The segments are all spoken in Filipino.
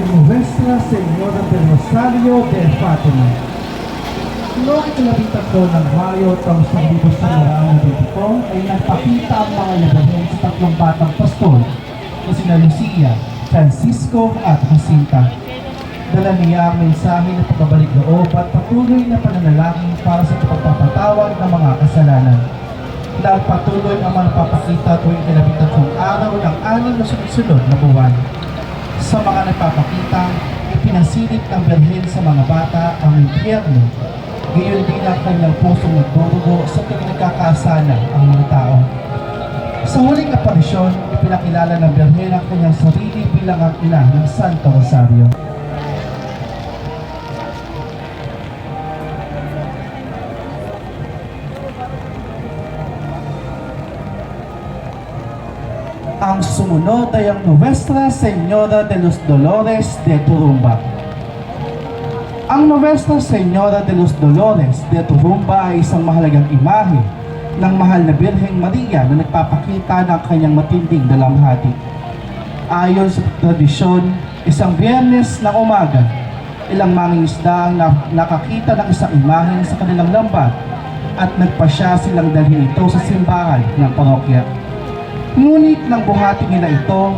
Nuestra Señora del Rosario de Fatima. Noong ikalabing tatlo ng Mayo taong 1920 ay nagpakita ang mga labahin sa tatlong batang pastol na sina Lucia, Francisco at Jacinta. Dala niya ang mensahe ng pagbabalik loob at patuloy na pananalangin para sa pagpapatawad ng mga kasalanan. Dahil patuloy ang mga napapakita tuwing ikalabing tatlong araw ng anim na sunod-sunod na buwan. Sa mga nagpapakita, ipinasilip ng Berhen sa mga bata ang impyerno. Gayon din ang kanyang pusong nagdurugo sa tuwing nagkakasala ang mga tao. Sa huling aparisyon, ipinakilala ng Berhen ang kanyang sarili bilang ang ina ng Santo Rosario. Sumunod ay ang Nuestra Señora de los Dolores de Turumba. Ang Nuestra Señora de los Dolores de Turumba ay isang mahalagang imahe ng mahal na Birheng Maria na nagpapakita ng kanyang matinding dalamhati. Ayon sa tradisyon, isang biyernes ng umaga, ilang mangingisda ang na- nakakita ng isang imahe sa kanilang lambat at nagpasya silang dalhin ito sa simbahan ng parokya. Ngunit nang buhati nila ito,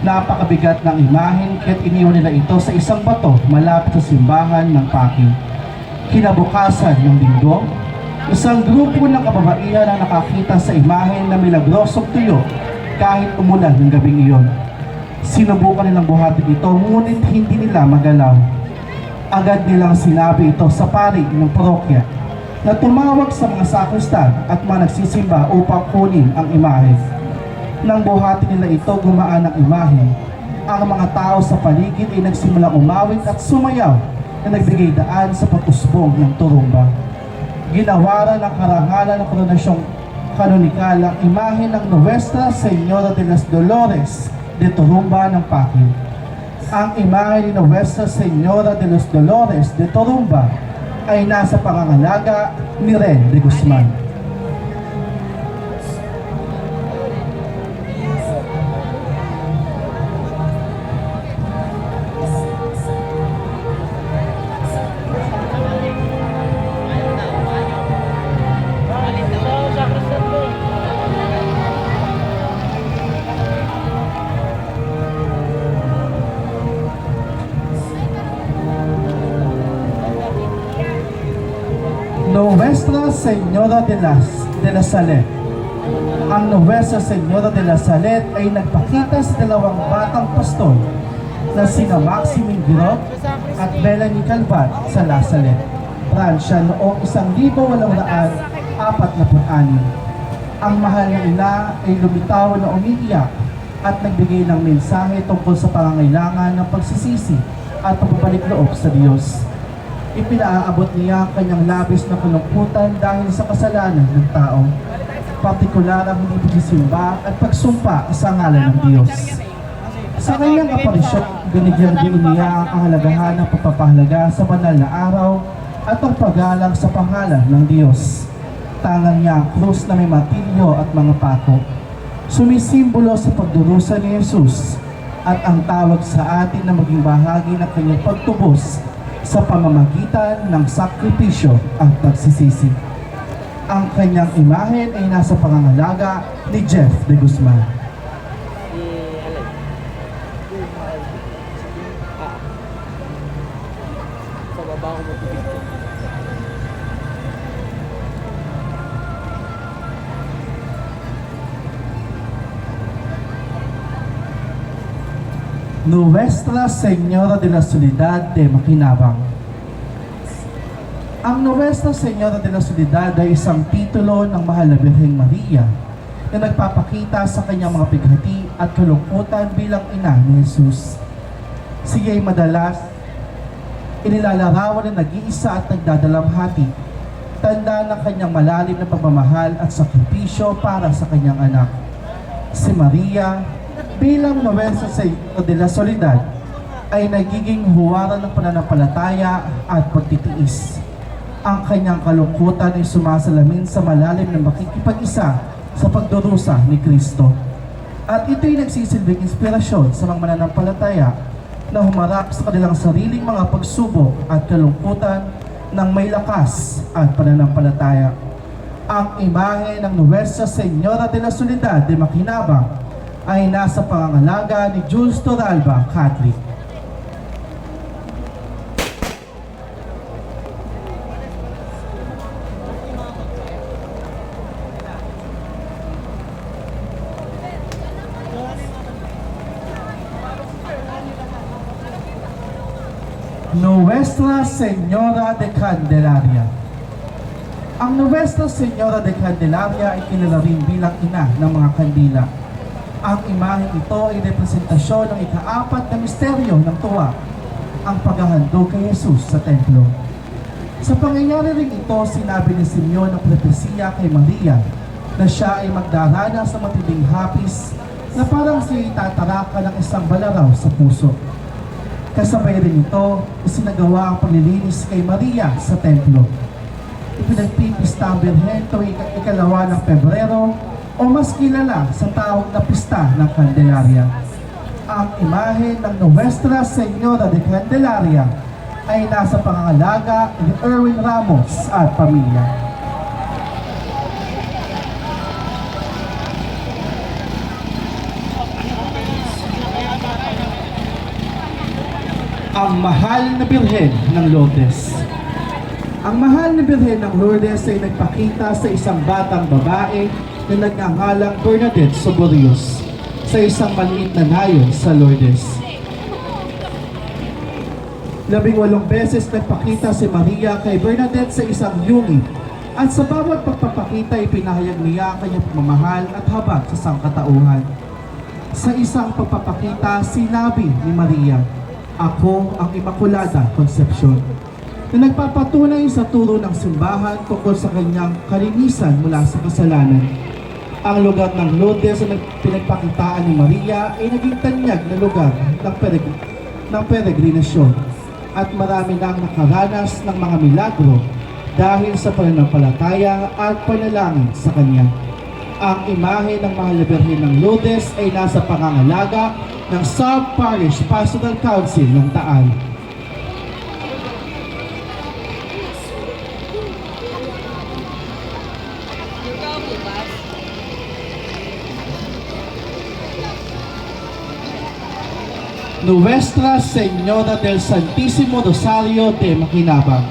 napakabigat ng imahen kaya't iniwan nila ito sa isang bato malapit sa simbahan ng Paki. Kinabukasan ng linggo, isang grupo ng kababaihan ang nakakita sa imahen na milagrosong tuyo kahit umulan ng gabing iyon. Sinubukan nilang buhatin ito ngunit hindi nila magalaw. Agad nilang sinabi ito sa pari ng parokya na tumawag sa mga sakristan at mga nagsisimba upang kunin ang imahe. Nang buhatin nila ito gumaan ang imahe, ang mga tao sa paligid ay nagsimulang umawit at sumayaw na nagbigay daan sa pag-usbong ng turumba. Ginawaran ng karangalan ng koronasyong kanonikal ang imahe ng Nuestra Señora de las Dolores de Turumba ng Pakil. Ang imahe ni Nuestra Señora de los Dolores de Turumba ay nasa pangangalaga ni Ren de Guzman. Señora de las de la Salet. Ang Nuestra Señora de la Salet ay nagpakita sa dalawang batang pastol na sina Maximin Girot at Melanie Calvat sa La Salet, Pransya noong 1846. Ang mahal na ina ay lumitaw na umiiyak at nagbigay ng mensahe tungkol sa pangangailangan ng pagsisisi at pagbabalik loob sa Diyos. Ipinaabot niya ang kanyang labis na kalungkutan dahil sa kasalanan ng tao. Partikular ang hindi pagsisimba at pagsumpa sa ngalan ng Diyos. Sa kanyang aparisyon, binigyan din niya ang kahalagahan ng pagpapahalaga sa banal na araw at ang paggalang sa pangalan ng Diyos. Tangan niya ang krus na may matilyo at mga pako. Sumisimbolo sa pagdurusa ni Jesus at ang tawag sa atin na maging bahagi ng kanyang pagtubos sa pamamagitan ng sakripisyo at pagsisisi. Ang kanyang imahen ay nasa pangangalaga ni Jeff de Guzman. Nuestra Señora de la Soledad de Makinabang. Ang Nuestra Señora de la Soledad ay isang titulo ng Mahal na Birheng Maria na nagpapakita sa kanyang mga pighati at kalungkutan bilang ina ni Jesus. Siya ay madalas inilalarawan na nag-iisa at nagdadalamhati, tanda ng kanyang malalim na pagmamahal at sakripisyo para sa kanyang anak. Si Maria, bilang Nuestra Señora de la Soledad, ay nagiging huwaran ng pananampalataya at pagtitiis. Ang kanyang kalungkutan ay sumasalamin sa malalim na makikipag-isa sa pagdurusa ni Kristo. At ito'y nagsisilbing inspirasyon sa mga mananampalataya na humarap sa kanilang sariling mga pagsubok at kalungkutan ng may lakas at pananampalataya. Ang imahe ng Nuestra Señora de la Soledad de Maquinabang ay nasa pangangalaga ni Jules Toralba, Catholic. Nuestra Señora de Candelaria. Ang Nuestra Señora de Candelaria ay kilala rin bilang ina ng mga kandila. Ang imaheng ito ay representasyon ng ikaapat na misteryo ng tuwa, ang paghahandog kay Jesus sa templo. Sa pangyayari rin ito, sinabi ni Simeon ng propesiya kay Maria na siya ay magdaranas sa matinding hapis na parang siya tataraka ng isang balaraw sa puso. Kasabay rin ito, isinagawa ang paglilinis kay Maria sa templo. Ipinagpipista ang Birhen tuwing ika- ikalawa ng Pebrero o mas kilala sa tawag na pista ng Candelaria. Ang imahe ng Nuestra Señora de Candelaria ay nasa pangangalaga ni Erwin Ramos at pamilya. ang mahal na birhen ng Lourdes. Ang mahal na birhen ng Lourdes ay nagpakita sa isang batang babae na nagngangalang Bernadette Soborios sa isang maliit na nayon sa Lourdes. Labing walong beses nagpakita si Maria kay Bernadette sa isang yungin at sa bawat pagpapakita ay pinahayag niya ang kanyang pagmamahal at habag sa sangkatauhan. Sa isang pagpapakita, sinabi ni Maria, Ako ang Immaculada Concepcion, na nagpapatunay sa turo ng simbahan tungkol sa kanyang kalinisan mula sa kasalanan. Ang lugar ng Lourdes na pinagpakitaan ni Maria ay naging tanyag na lugar ng, pereg- ng peregrinasyon at marami na ang nakaranas ng mga milagro dahil sa pananampalataya at panalangin sa Kanya. Ang imahe ng Mahal na Birhen ng Lourdes ay nasa pangangalaga ng Sub-Parish Pastoral Council ng Taal. Nuestra Señora del Santísimo Rosario de Maquinabang.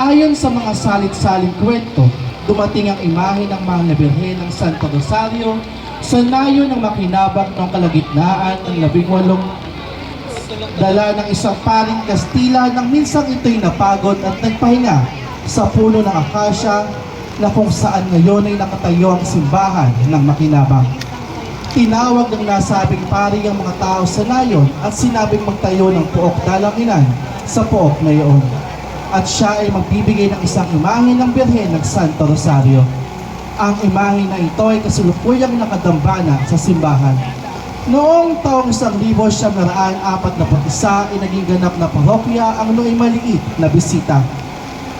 Ayon sa mga salit-saling kwento, dumating ang imahe ng na Birhen ng Santo Rosario sa nayo ng Makinabang noong kalagitnaan ng labing walong dala ng isang paring Kastila nang minsang ito'y napagod at nagpahinga sa puno ng akasya na kung saan ngayon ay nakatayo ang simbahan ng Makinabang. Tinawag ng nasabing pari ang mga tao sa nayon at sinabing magtayo ng puok dalanginan sa puok na iyon. At siya ay magbibigay ng isang imahe ng Birhen ng Santo Rosario. Ang imahe na ito ay kasulukuyang nakadambana sa simbahan. Noong taong 1941 ay naging ganap na parokya ang nooy maliit na bisita.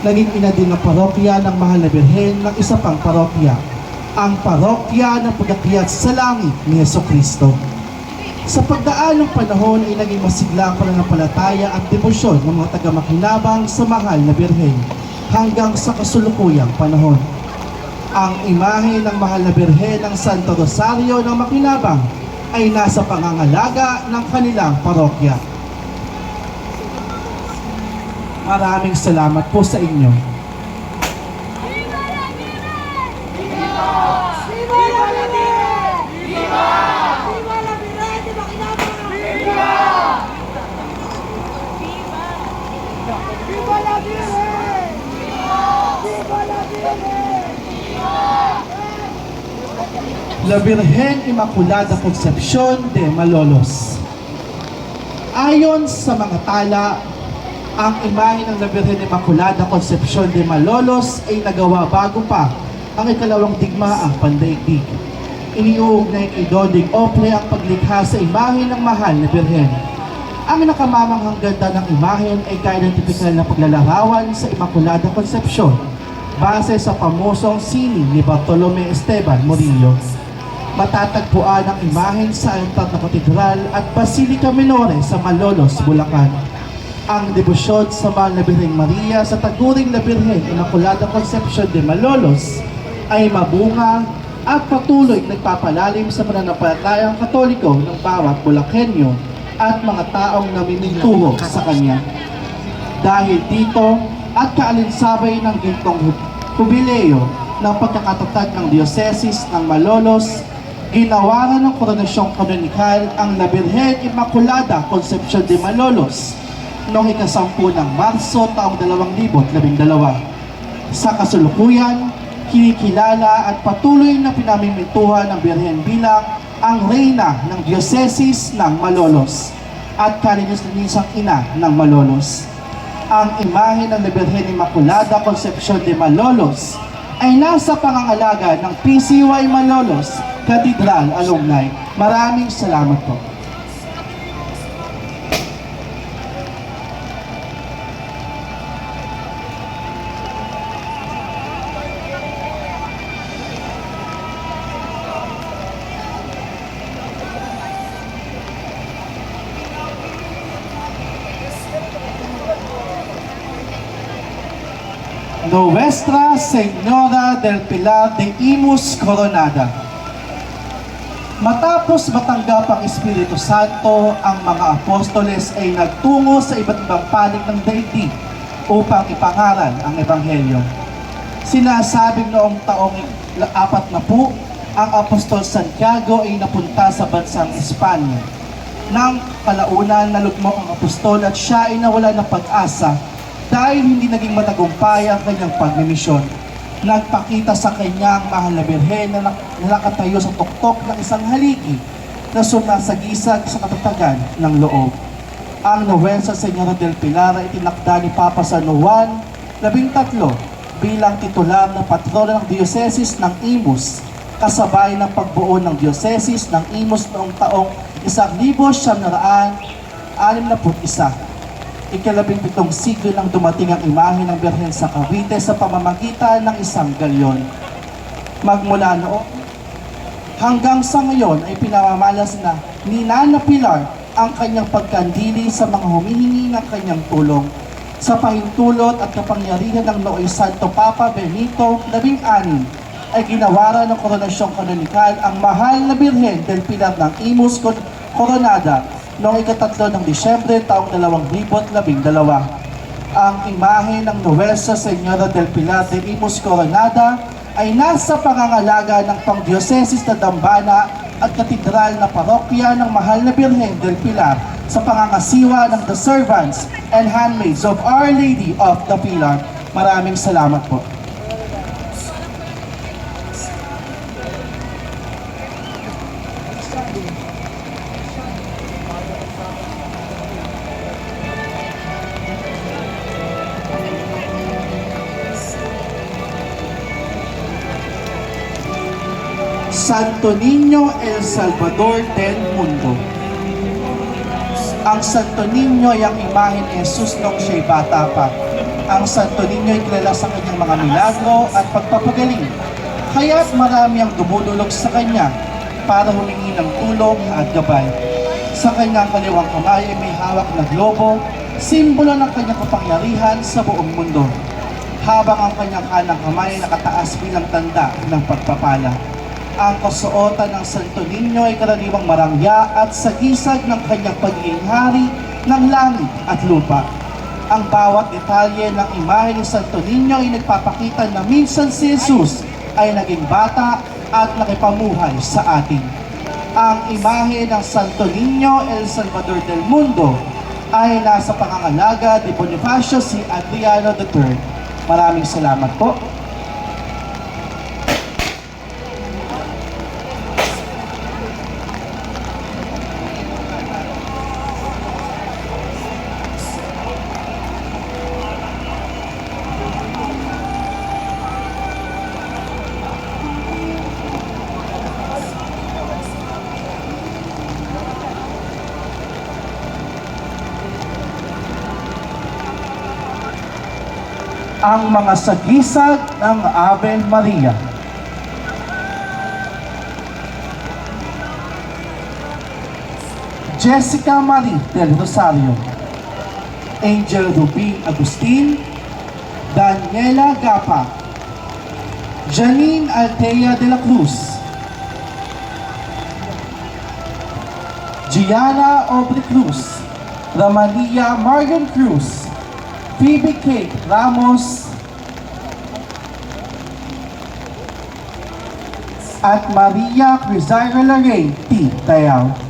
Naging ina din ng parokya ng Mahal na Birhen ng isa pang parokya, ang parokya ng pagakyat sa langit ni Yeso Kristo. Sa pagdaan ng panahon ay naging masigla ang pananampalataya at debosyon ng mga taga-makinabang sa Mahal na Birhen hanggang sa kasulukuyang panahon. Ang imahe ng Mahal na Birhen ng Santo Rosario ng Makinabang ay nasa pangangalaga ng kanilang parokya. Maraming salamat po sa inyo. ¡Viva la Virgen! ¡Viva! ¡Viva la Virgen de Maquinabang! ¡Viva! ¡Viva la Virgen! ¡Viva la Virgen! La Virgen Immaculada Concepcion de Malolos. Ayon sa mga tala, ang imahe ng La Virgen Immaculada Concepcion de Malolos ay nagawa bago pa ang ikalawang digmaang pandaigdig. Iniuugnay kay Doding Opre ang paglikha sa imahe ng mahal na Birhen. Ang nakamamanghang ganda ng imahen ay gaya ng tipikal na paglalarawan sa Immaculada Concepcion base sa pamosong sining ni Bartolome Esteban Murillo. Matatagpuan ang imahen sa altar ng katedral at Basilica Minore sa Malolos, Bulacan. Ang debosyon sa Mahal na Birheng Maria sa Taguring na Birhen Immaculada Concepcion de Malolos ay mabunga at patuloy nagpapalalim sa pananampalatayang katoliko ng bawat Bulakenyo at mga taong namimintuho sa Kanya. Dahil dito at kaalinsabay ng gintong jubileo ng pagkakatatag ng Dioceses ng Malolos, ginawaran ng koronasyong kanonikal ang La Virgen Immaculada Concepcion de Malolos noong ikasampu ng Marso taong 2012. Sa kasulukuyan, kinikilala at patuloy na pinamimintuhan ng Birhen bilang ang reyna ng Dioceses ng Malolos at kalinis-linisang ina ng Malolos ang imahe ng La Virgen Immaculada Concepcion de Malolos ay nasa pangangalaga ng PCY Malolos Cathedral Alumni. Maraming salamat po. Nuestra Señora del Pilar de Imus Coronada. Matapos matanggap ang Espiritu Santo, ang mga apostoles ay nagtungo sa iba't ibang panig ng daigdig upang ipangaral ang Ebanghelyo. Sinasabing noong taong apat na po, ang Apostol Santiago ay napunta sa bansang Espanya. Nang kalaunan nalugmok ang apostol at siya ay nawala ng pag-asa dahil hindi naging matagumpay ang kanyang pagmimisyon. Nagpakita sa kanya ang mahal na birhen na nak- na nakatayo sa tuktok ng isang haligi na sumasagisag sa katatagan ng loob. Ang Nuwensa Senyora del Pilar ay tinakda ni Papa San Juan, labing tatlo, bilang titular na patrona ng Dioceses ng Imus, kasabay ng pagbuo ng Dioceses ng Imus noong taong 1961 ikalabing pitong siglo nang dumating ang imahe ng Birhen sa Cavite sa pamamagitan ng isang galyon. Magmula noon, hanggang sa ngayon ay pinamamalas na ni Nana Pilar ang kanyang pagkandili sa mga humihingi ng kanyang tulong. Sa pahintulot at kapangyarihan ng Nooy Santo Papa Benito XVI ay ginawaran ng koronasyong kanonikal ang mahal na Birhen del Pilar ng Imus Cor- Coronada noong ikatatlo ng Disyembre taong 2012. Ang imahe ng Nuestra Señora del Pilar de Imus Coronada ay nasa pangangalaga ng pangdiocesis na dambana at katedral na parokya ng Mahal na Birhen del Pilar sa pangangasiwa ng The Servants and Handmaids of Our Lady of the Pilar. Maraming salamat po. Santo Niño El Salvador del Mundo. Ang Santo Niño ay ang imahe ni Jesus nung siya'y bata pa. Ang Santo Niño ay kilala sa kanyang mga milagro at pagpapagaling. Kaya't marami ang dumudulog sa kanya para humingi ng tulong at gabay. Sa kanyang kaliwang kamay ay may hawak na globo, simbolo ng kanyang kapangyarihan sa buong mundo. Habang ang kanyang kanang kamay ay nakataas bilang tanda ng pagpapala. Ang kasuotan ng Santo Niño ay karaniwang marangya at sagisag ng kanyang pagiging ng langit at lupa. Ang bawat detalye ng imahe ni Santo Niño ay nagpapakita na minsan si Jesus ay naging bata at nakipamuhay sa atin. Ang imahe ng Santo Niño El Salvador del Mundo ay nasa pangangalaga ni Bonifacio C. Adriano III. Maraming salamat po. ang mga sagisag ng Ave Maria. Jessica Marie del Rosario, Angel Rubin Agustin, Daniela Gapa, Janine Altea de la Cruz, Gianna Aubrey Cruz, Ramania Marion Cruz, Kate Ramos, at Maria Crisaira Lorraine T. Tayao.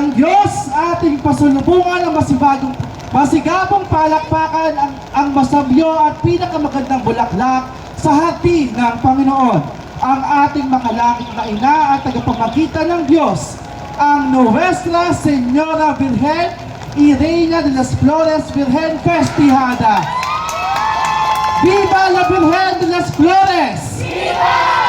Ng Diyos, ating pasulubungan ang masibagong, masigabong palakpakan ang, ang masabyo at pinakamagandang bulaklak sa hati ng Panginoon. Ang ating makalangit na ina at tagapamagitan ng Diyos, ang Nuestra Señora Virgen y de las Flores Virgen Festijada. ¡Viva la Virgen de las Flores! ¡Viva!